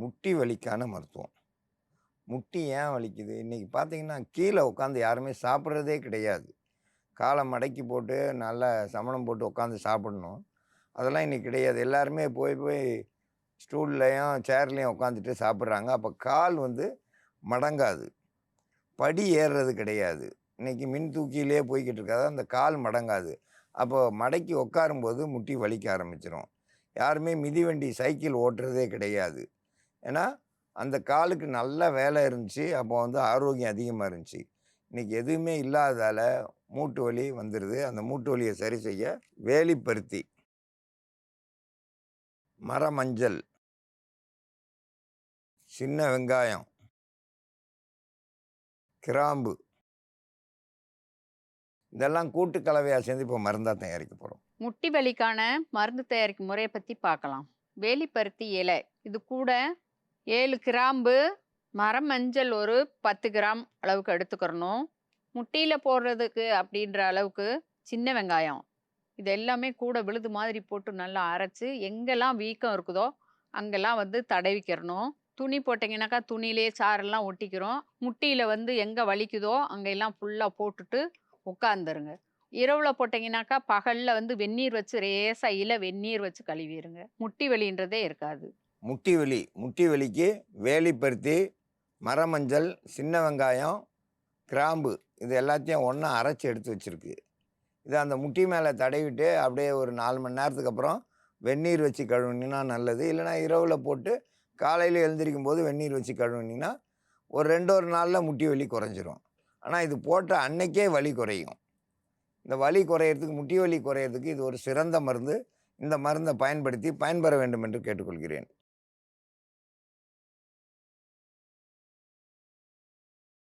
முட்டி வலிக்கான மருத்துவம். முட்டி ஏன் வலிக்குது? இன்றைக்கி பார்த்தீங்கன்னா கீழே உட்காந்து யாருமே சாப்பிட்றதே கிடையாது. காலை மடக்கி போட்டு நல்லா சமணம் போட்டு உட்காந்து சாப்பிடணும். அதெல்லாம் இன்றைக்கி கிடையாது. எல்லாருமே போய் போய் ஸ்டூல்லையும் சேர்லேயும் உட்காந்துட்டு சாப்பிட்றாங்க. அப்போ கால் வந்து மடங்காது. படி ஏறுறது கிடையாது. இன்றைக்கி மின் தூக்கியிலே போய்கிட்டு இருக்காது. அந்த கால் மடங்காது. அப்போ மடக்கி உட்காரும்போது முட்டி வலிக்க ஆரம்பிச்சிடும் யாருமே மிதிவண்டி சைக்கிள் ஓட்டுறதே கிடையாது. ஏன்னா அந்த காலுக்கு நல்ல வேலை இருந்துச்சு. அப்போ வந்து ஆரோக்கியம் அதிகமாக இருந்துச்சு. இன்றைக்கி எதுவுமே இல்லாததால் மூட்டு வலி வந்துடுது அந்த மூட்டு வலியை சரி செய்ய வேலிப்பருத்தி மரமஞ்சள் சின்ன வெங்காயம் கிராம்பு. இதெல்லாம் கூட்டு கலவையாக சேர்ந்து இப்போ மருந்தாக தயாரிக்க போகிறோம் முட்டி வலிக்கான மருந்து தயாரிக்கும் முறையை பற்றி பார்க்கலாம். வேலிப்பருத்தி இலை இது கூட ஏழு கிராம்பு மரம் மஞ்சள் ஒரு பத்து கிராம் அளவுக்கு எடுத்துக்கிறணும். முட்டியில் போடுறதுக்கு அப்படின்ற அளவுக்கு சின்ன வெங்காயம். இது எல்லாமே கூட விழுது மாதிரி போட்டு நல்லா அரைச்சி எங்கெல்லாம் வீக்கம் இருக்குதோ அங்கெல்லாம் வந்து தடவிக்கிறணும். துணி போட்டிங்கனாக்கா துணியிலே சாரெல்லாம் ஒட்டிக்கிறோம். முட்டியில் வந்து எங்கே வலிக்குதோ அங்கெல்லாம் ஃபுல்லாக போட்டுட்டு உட்காந்துருங்க இரவில் போட்டிங்கனாக்கா பகலில் வந்து வெந்நீர் வச்சு ரேசாக இல வெந்நீர் வச்சு கழுவிடுங்க முட்டி வலின்றதே இருக்காது. முட்டி வலி முட்டி வலிக்கு வேலிப்பருத்தி மரமஞ்சள் சின்ன வெங்காயம் கிராம்பு இது எல்லாத்தையும் ஒன்றா அரைச்சி எடுத்து வச்சுருக்கு. இது அந்த முட்டி மேலே தடவிட்டு அப்படியே ஒரு நாலு மணி நேரத்துக்கு அப்புறம் வெந்நீர் வச்சு கழுவுனீங்கன்னா நல்லது. இல்லைனா இரவில் போட்டு காலையில் எழுந்திரிக்கும் போது வெந்நீர் வச்சு கழுவுனீங்கன்னா ஒரு ரெண்டு ஒரு நாளில் முட்டி வலி குறைஞ்சிரும். ஆனால் இது போட்ட அன்னைக்கே வலி குறையும். இந்த வலி குறையிறதுக்கு முட்டி வலி குறையிறதுக்கு இது ஒரு சிறந்த மருந்து. இந்த மருந்தை பயன்படுத்தி பயன்பெற வேண்டும் என்று கேட்டுக்கொள்கிறேன்.